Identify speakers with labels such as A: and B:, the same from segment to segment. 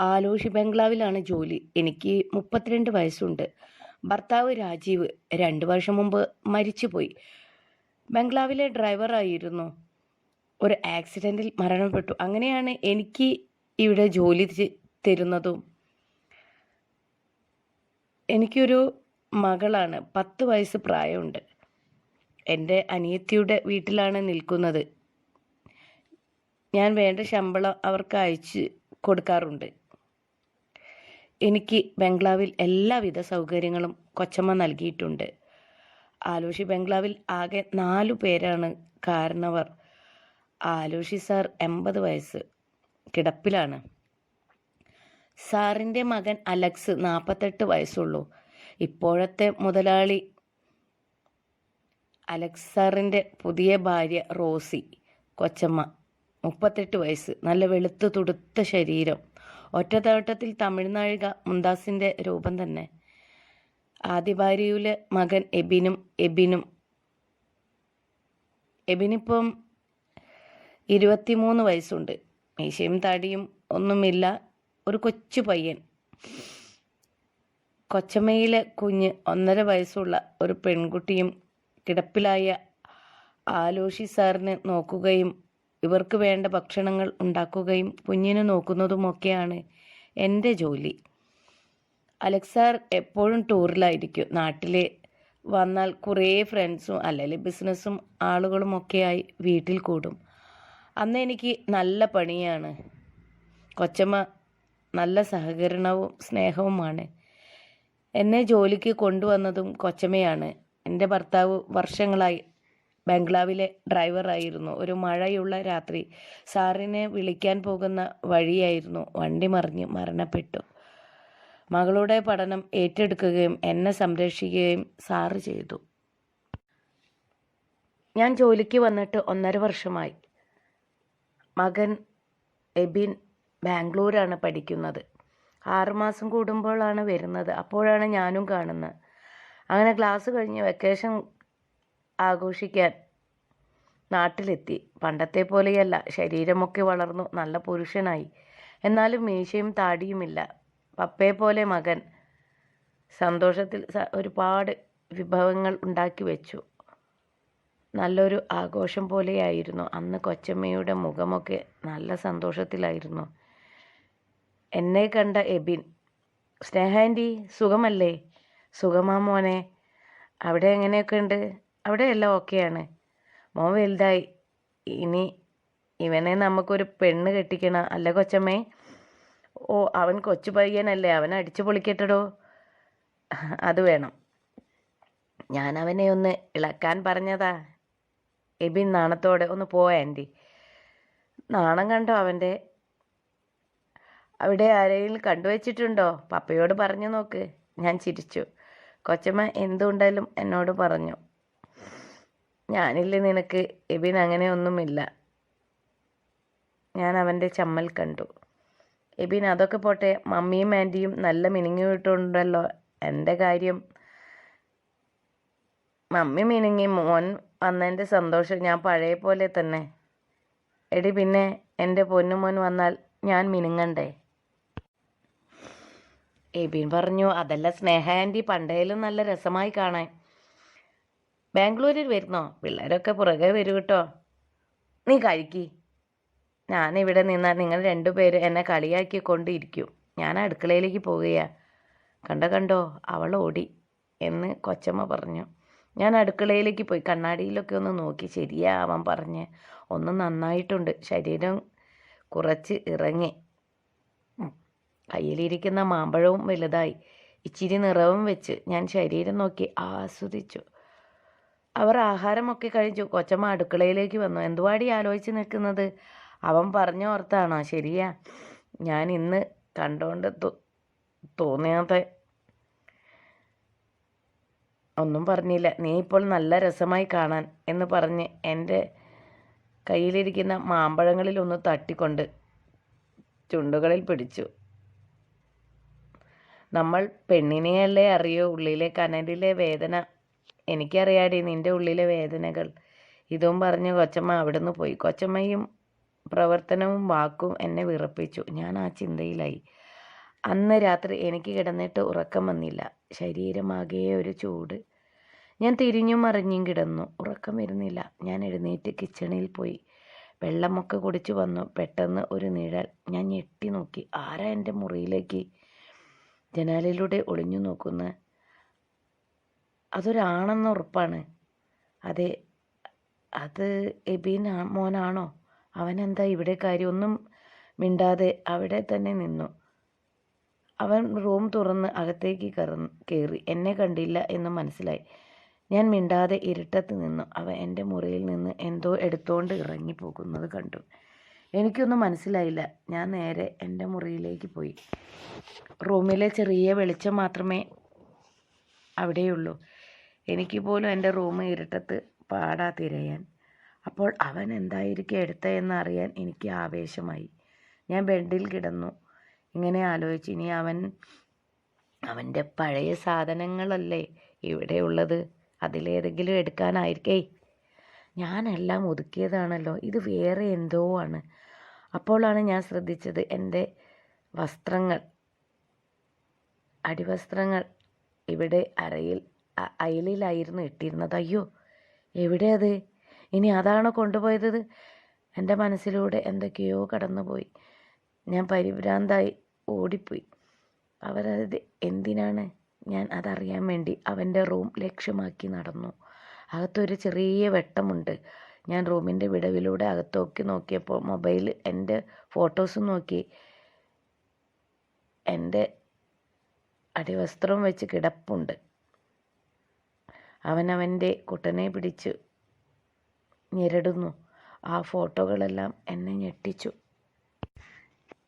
A: ആലോഷി ബംഗ്ലാവിലാണ് ജോലി. എനിക്ക് മുപ്പത്തിരണ്ട് വയസ്സുണ്ട്. ഭർത്താവ് രാജീവ് രണ്ട് വർഷം മുമ്പ് മരിച്ചുപോയി. ബംഗ്ലാവിലെ ഡ്രൈവറായിരുന്നു ഒരു ആക്സിഡന്റിൽ മരണപ്പെട്ടു. അങ്ങനെയാണ് എനിക്ക് ഇവിടെ ജോലി തരുന്നതും. എനിക്കൊരു മകളാണ്. പത്ത് വയസ്സ് പ്രായമുണ്ട്. എന്റെ അനിയത്തിയുടെ വീട്ടിലാണ് നിൽക്കുന്നത്. ഞാൻ വേണ്ട ശമ്പളം അവർക്ക് അയച്ച് കൊടുക്കാറുണ്ട്. എനിക്ക് ബംഗ്ലാവിൽ എല്ലാവിധ സൗകര്യങ്ങളും കൊച്ചമ്മ നൽകിയിട്ടുണ്ട്. ആലോഷി ബംഗ്ലാവിൽ ആകെ നാലു പേരാണ് കാരണവർ. ആലോഷി സാർ എൺപത് വയസ്സ് കിടപ്പിലാണ്. സാറിന്റെ മകൻ അലക്സ് നാൽപ്പത്തെട്ട് വയസ്സുള്ളൂ. ഇപ്പോഴത്തെ മുതലാളി അലക്സ് സാറിന്റെ പുതിയ ഭാര്യ റോസി കൊച്ചമ്മ. മുപ്പത്തെട്ട് വയസ്സ് നല്ല വെളുത്ത് തുടുത്ത ശരീരം. ഒറ്റത്തോട്ടത്തിൽ തമിഴ്നാഴിക മുന്താസിന്റെ രൂപം തന്നെ. ആദ്യ ഭാര്യയിലെ മകൻ എബിനും എബിനും എബിനിപ്പം ഇരുപത്തിമൂന്ന് വയസ്സുണ്ട്. മീശയും താടിയും ഒന്നുമില്ല ഒരു കൊച്ചു പയ്യൻ. കൊച്ചമ്മയിലെ കുഞ്ഞ് ഒന്നര വയസ്സുള്ള ഒരു പെൺകുട്ടിയും കിടപ്പിലായ ആലോഷി സാറിനെ നോക്കുകയും ഇവർക്ക് വേണ്ട ഭക്ഷണങ്ങൾ ഉണ്ടാക്കുകയും കുഞ്ഞിനെ നോക്കുന്നതുമൊക്കെയാണ് എന്റെ ജോലി. അലക്സാർ എപ്പോഴും ടൂറിലായിരിക്കും. നാട്ടിൽ വന്നാൽ കുറേ ഫ്രണ്ട്സും അല്ലെങ്കിൽ ബിസിനസ്സും ആളുകളുമൊക്കെയായി വീട്ടിൽ കൂടും. അന്ന് എനിക്ക് നല്ല പണിയാണ്. കൊച്ചമ്മ നല്ല സഹകരണവും സ്നേഹവുമാണ്. എന്നെ ജോലിക്ക് കൊണ്ടുവന്നതും കൊച്ചമ്മയാണ്. എന്റെ ഭർത്താവ് വർഷങ്ങളായി ബംഗ്ലാവിലെ ഡ്രൈവറായിരുന്നു. ഒരു മഴയുള്ള രാത്രി സാറിനെ വിളിക്കാൻ പോകുന്ന വഴിയായിരുന്നു. വണ്ടി മറിഞ്ഞ് മരണപ്പെട്ടു. മകളുടെ പഠനം ഏറ്റെടുക്കുകയും എന്നെ സംരക്ഷിക്കുകയും സാറ് ചെയ്തു. ഞാൻ ജോലിക്ക് വന്നിട്ട് ഒന്നര വർഷമായി. മകൻ എബിൻ ബാംഗ്ലൂരാണ് പഠിക്കുന്നത്. ആറുമാസം കൂടുമ്പോഴാണ് വരുന്നത്. അപ്പോഴാണ് ഞാനും കാണുന്നത്. അങ്ങനെ ക്ലാസ് കഴിഞ്ഞ് വെക്കേഷൻ ആഘോഷിക്കാൻ നാട്ടിലെത്തി. പണ്ടത്തെ പോലെയല്ല. ശരീരമൊക്കെ വളർന്നു. നല്ല പുരുഷനായി. എന്നാലും മീശയും താടിയുമില്ല. പപ്പയെ പോലെ മകൻ സന്തോഷത്തിൽ ഒരുപാട് വിഭവങ്ങൾ ഉണ്ടാക്കി വെച്ചു. നല്ലൊരു ആഘോഷം പോലെയായിരുന്നു. അന്ന് കൊച്ചമ്മയുടെ മുഖമൊക്കെ നല്ല സന്തോഷത്തിലായിരുന്നു. എന്നെ കണ്ട എബിൻ സ്നേഹാന്റി സുഖമല്ലേ? സുഖമാ മോനെ. അവിടെ എങ്ങനെയൊക്കെ ഉണ്ട് അവിടെ എല്ലാം ഓക്കെയാണ്. മോൻ വലുതായി. ഇനി ഇവനെ നമുക്കൊരു പെണ്ണ് കെട്ടിക്കണം. അല്ല കൊച്ചമ്മേ. ഓ അവൻ കൊച്ചു പയ്യനല്ലേ. അവൻ അടിച്ചു പൊളിക്കട്ടടോ. അത് വേണം. ഞാൻ അവനെ ഒന്ന് ഇളക്കാൻ പറഞ്ഞതാ. എബിൻ നാണത്തോടെ ഒന്ന് പോ നാണം കണ്ടോ അവന്റെ? അവിടെ ആരെങ്കിലും കണ്ടുവച്ചിട്ടുണ്ടോ? പപ്പയോട് പറഞ്ഞു നോക്ക്. ഞാൻ ചിരിച്ചു. കൊച്ചമ്മ എന്തുണ്ടായാലും എന്നോട് പറഞ്ഞു. ഞാനില്ലേ നിനക്ക് എബിൻ അങ്ങനെ ഒന്നുമില്ല. ഞാൻ അവന്റെ ചമ്മൽ കണ്ടു. എബിൻ അതൊക്കെ പോട്ടെ മമ്മിയും ആന്റിയും നല്ല മിനുങ്ങി വിട്ടുണ്ടല്ലോ എന്റെ കാര്യം മമ്മി മിനുങ്ങി മോൻ വന്നതിന്റെ സന്തോഷം ഞാൻ പഴയ പോലെ തന്നെ. എടി പിന്നെ എന്റെ പൊന്നുമോൻ വന്നാൽ ഞാൻ മിനുങ്ങണ്ടേ? എബിൻ പറഞ്ഞു അതല്ല സ്നേഹ ആന്റി പണ്ടേലും നല്ല രസമായി കാണാൻ. ബാംഗ്ലൂരിൽ വരുന്നോ? പിള്ളേരൊക്കെ പുറകെ വരൂ കേട്ടോ. നീ കഴിക്കി. ഞാനിവിടെ നിന്നാൽ നിങ്ങൾ രണ്ടുപേര് എന്നെ കളിയാക്കി കൊണ്ടിരിക്കും ഞാൻ അടുക്കളയിലേക്ക് പോവുകയാ. കണ്ടോ കണ്ടോ? അവൾ ഓടി എന്ന് കൊച്ചമ്മ പറഞ്ഞു. ഞാൻ അടുക്കളയിലേക്ക് പോയി. കണ്ണാടിയിലൊക്കെ ഒന്ന് നോക്കി. ശരിയാ അവൻ പറഞ്ഞ്. ഒന്ന് നന്നായിട്ടുണ്ട്. ശരീരം കുറച്ച് ഇറങ്ങി. കയ്യിലിരിക്കുന്ന മാമ്പഴവും വലുതായി. ഇച്ചിരി നിറവും വെച്ച് ഞാൻ ശരീരം നോക്കി ആസ്വദിച്ചു. അവർ ആഹാരമൊക്കെ കഴിച്ചു. കൊച്ചമ്മ അടുക്കളയിലേക്ക് വന്നു. എന്തുവാടി ആലോചിച്ച് നിൽക്കുന്നത്? അവൻ പറഞ്ഞ ഓർത്താണോ. ശരിയാ ഞാൻ ഇന്ന് കണ്ടോണ്ട് തോന്നിയാതെ ഒന്നും പറഞ്ഞില്ല. നീ ഇപ്പോൾ നല്ല രസമായി കാണാൻ എന്ന് പറഞ്ഞ് എന്റെ കയ്യിലിരിക്കുന്ന മാമ്പഴങ്ങളിൽ ഒന്ന് തട്ടിക്കൊണ്ട് ചുണ്ടുകളിൽ പിടിച്ചു. നമ്മൾ പെണ്ണിനെയല്ലേ അറിയൂ? ഉള്ളിലെ കനലിലെ വേദന എനിക്കറിയാടി നിന്റെ ഉള്ളിലെ വേദനകൾ. ഇതും പറഞ്ഞ് കൊച്ചമ്മ അവിടുന്ന് പോയി. കൊച്ചമ്മയും പ്രവർത്തനവും വാക്കും എന്നെ വിറപ്പിച്ചു. ഞാൻ ആ ചിന്തയിലായി. അന്ന് രാത്രി എനിക്ക് കിടന്നിട്ട് ഉറക്കം വന്നില്ല. ശരീരമാകെ ഒരു ചൂട്. ഞാൻ തിരിഞ്ഞും മറിഞ്ഞും കിടന്നു. ഉറക്കം വരുന്നില്ല. ഞാൻ എഴുന്നേറ്റ് കിച്ചണിൽ പോയി. വെള്ളമൊക്കെ കുടിച്ചു വന്നു. പെട്ടെന്ന് ഒരു നിഴൽ ഞാൻ ഞെട്ടി നോക്കി. ആരാ എന്റെ മുറിയിലേക്ക്? ജനാലയിലൂടെ ഒളിഞ്ഞു നോക്കുന്ന അതൊരാണെന്ന് ഉറപ്പാണ്. അതെ അത് എബിൻ മോനാണോ? അവനെന്താ ഇവിടെ കാര്യമൊന്നും മിണ്ടാതെ അവിടെ തന്നെ നിന്നു. അവൻ റൂം തുറന്ന് അകത്തേക്ക് കയറി എന്നെ കണ്ടില്ല എന്ന് മനസ്സിലായി. ഞാൻ മിണ്ടാതെ ഇരുട്ടത്ത് നിന്നു. അവൻ എന്റെ മുറിയിൽ നിന്ന് എന്തോ എടുത്തുകൊണ്ട് ഇറങ്ങി പോകുന്നത് കണ്ടു. എനിക്കൊന്നും മനസ്സിലായില്ല. ഞാൻ നേരെ എന്റെ മുറിയിലേക്ക് പോയി. റൂമിലെ ചെറിയ വെളിച്ചം മാത്രമേ അവിടെയുള്ളൂ. എനിക്ക് പോലും എന്റെ റൂം ഇരുട്ടത്ത് പാടാ തിരയാൻ. അപ്പോൾ അവൻ എന്തായിരിക്കും എടുത്തതെന്ന് അറിയാൻ എനിക്ക് ആവേശമായി. ഞാൻ ബെഡിൽ കിടന്നു. ഇങ്ങനെ ആലോചിച്ച് ഇനി അവൻ അവന്റെ പഴയ സാധനങ്ങളല്ലേ ഇവിടെയുള്ളത്? അതിലേതെങ്കിലും എടുക്കാനായിരിക്കേ. ഞാനെല്ലാം ഒതുക്കിയതാണല്ലോ. ഇത് വേറെ എന്തോ ആണ്. അപ്പോഴാണ് ഞാൻ ശ്രദ്ധിച്ചത് എന്റെ വസ്ത്രങ്ങൾ അടിവസ്ത്രങ്ങൾ ഇവിടെ അരയിൽ അയലിലായിരുന്നു ഇട്ടിരുന്നത്. അയ്യോ എവിടെ അത് ഇനി അതാണോ കൊണ്ടുപോയത്? എന്റെ മനസ്സിലൂടെ എന്തൊക്കെയോ കടന്നുപോയി. ഞാൻ പരിഭ്രാന്തായി ഓടിപ്പോയി. അവരത് എന്തിനാണ്? ഞാൻ അതറിയാൻ വേണ്ടി അവന്റെ റൂം ലക്ഷ്യമാക്കി നടന്നു. അകത്തൊരു ചെറിയ വെട്ടമുണ്ട്. ഞാൻ റൂമിന്റെ വിടവിലൂടെ അകത്തോക്കി നോക്കിയപ്പോൾ മൊബൈൽ എന്റെ ഫോട്ടോസ് നോക്കി. എന്റെ അടിവസ്ത്രം വെച്ച് കിടപ്പുണ്ട്. അവനവന്റെ കുട്ടനെ പിടിച്ച് ഞെരടുന്നു. ആ ഫോട്ടോകളെല്ലാം എന്നെ ഞെട്ടിച്ചു.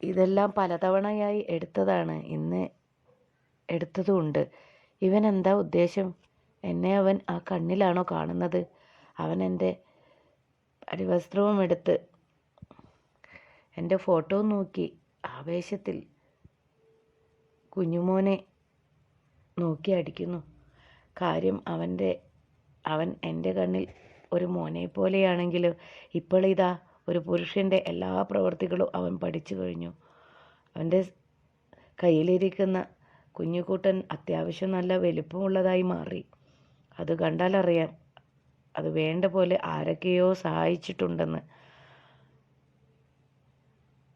A: ഇതെല്ലാം പലതവണയായി എടുത്തതാണ്. ഇന്ന് എടുത്തതുമുണ്ട് ഇവൻ എന്താ ഉദ്ദേശം? എന്നെ അവൻ ആ കണ്ണിലാണോ കാണുന്നത്? അവൻ എന്റെ അടിവസ്ത്രവും എടുത്ത് എന്റെ ഫോട്ടോ നോക്കി ആവേശത്തിൽ കുഞ്ഞുമോനെ നോക്കി അടിക്കുന്നു. കാര്യം അവന്റെ അവൻ എന്റെ കണ്ണിൽ ഒരു മോനെ പോലെയാണെങ്കിലും ഇപ്പോൾ ഒരു പുരുഷന്റെ എല്ലാ പ്രവൃത്തികളും അവൻ പഠിച്ചു കഴിഞ്ഞു. അവന്റെ കയ്യിലിരിക്കുന്ന കുഞ്ഞുകൂട്ടൻ അത്യാവശ്യം നല്ല വലിപ്പമുള്ളതായി മാറി. അത് കണ്ടാലറിയാം അത് വേണ്ട പോലെ ആരൊക്കെയോ സഹായിച്ചിട്ടുണ്ടെന്ന്.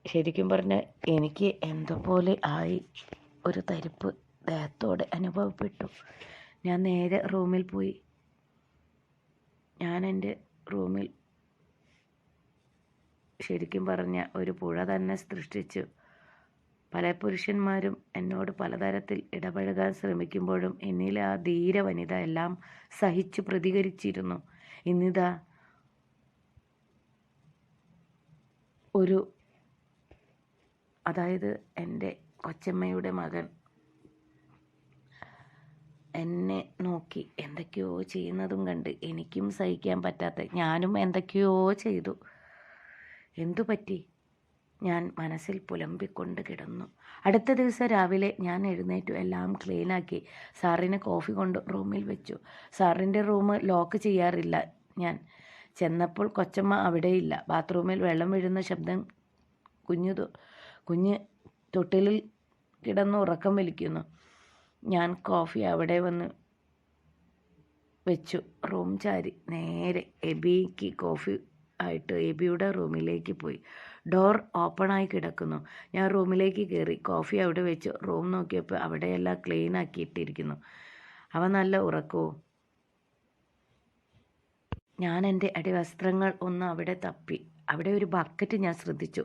A: ശരിക്കും പറഞ്ഞാൽ എനിക്ക് എന്തോ പോലെ ആയി ഒരു തരിപ്പ് ദേഹത്തോടെ അനുഭവപ്പെട്ടു. ഞാൻ നേരെ റൂമിൽ പോയി. ഞാൻ എന്റെ റൂമിൽ ശരിക്കും പറഞ്ഞ ഒരു പുഴ തന്നെ സൃഷ്ടിച്ചു. പല പുരുഷന്മാരും എന്നോട് പലതരത്തിൽ ഇടപഴകാൻ ശ്രമിക്കുമ്പോഴും എന്നിലെ ആ ധീര വനിത എല്ലാം സഹിച്ചു പ്രതികരിച്ചിരുന്നു. ഇന്നിതാ ഒരു അതായത് എന്റെ കൊച്ചമ്മയുടെ മകൻ എന്നെ നോക്കി എന്തൊക്കെയോ ചെയ്യുന്നതും കണ്ട് എനിക്കും സഹിക്കാൻ പറ്റാത്ത ഞാനും എന്തൊക്കെയോ ചെയ്തു. എന്തു പറ്റി? ഞാൻ മനസ്സിൽ പുലമ്പിക്കൊണ്ട് കിടന്നു. അടുത്ത ദിവസം രാവിലെ ഞാൻ എഴുന്നേറ്റു. എല്ലാം ക്ലീനാക്കി സാറിന് കോഫി കൊണ്ട് റൂമിൽ വെച്ചു. സാറിന്റെ റൂം ലോക്ക് ചെയ്യാറില്ല ഞാൻ. ചെന്നപ്പോൾ കൊച്ചമ്മ അവിടെയില്ല. ബാത്റൂമിൽ വെള്ളം വീഴുന്ന ശബ്ദം കുഞ്ഞു കുഞ്ഞ് തൊട്ടിലിൽ കിടന്ന് ഉറക്കം വലിക്കുന്നു ഞാൻ കോഫി അവിടെ വന്ന് വെച്ചു. റൂം ചാരി. നേരെ എബിക്ക് കോഫി ആയിട്ട് എബിയുടെ റൂമിലേക്ക് പോയി. ഡോർ ഓപ്പണായി കിടക്കുന്നു. ഞാൻ റൂമിലേക്ക് കയറി കോഫി അവിടെ വെച്ചു. റൂം നോക്കിയപ്പോൾ അവിടെയെല്ലാം ക്ലീൻ ആക്കിയിട്ടിരിക്കുന്നു. അവ നല്ല ഉറക്കവും ഞാൻ എന്റെ അടിവസ്ത്രങ്ങൾ ഒന്ന് അവിടെ തപ്പി. അവിടെ ഒരു ബക്കറ്റ് ഞാൻ ശ്രദ്ധിച്ചു.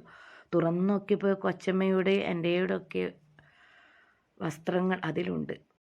A: തുറന്നു നോക്കിയപ്പോൾ കൊച്ചമ്മയുടെ എന്റെയുടെ ഒക്കെ വസ്ത്രങ്ങൾ അതിലുണ്ട്.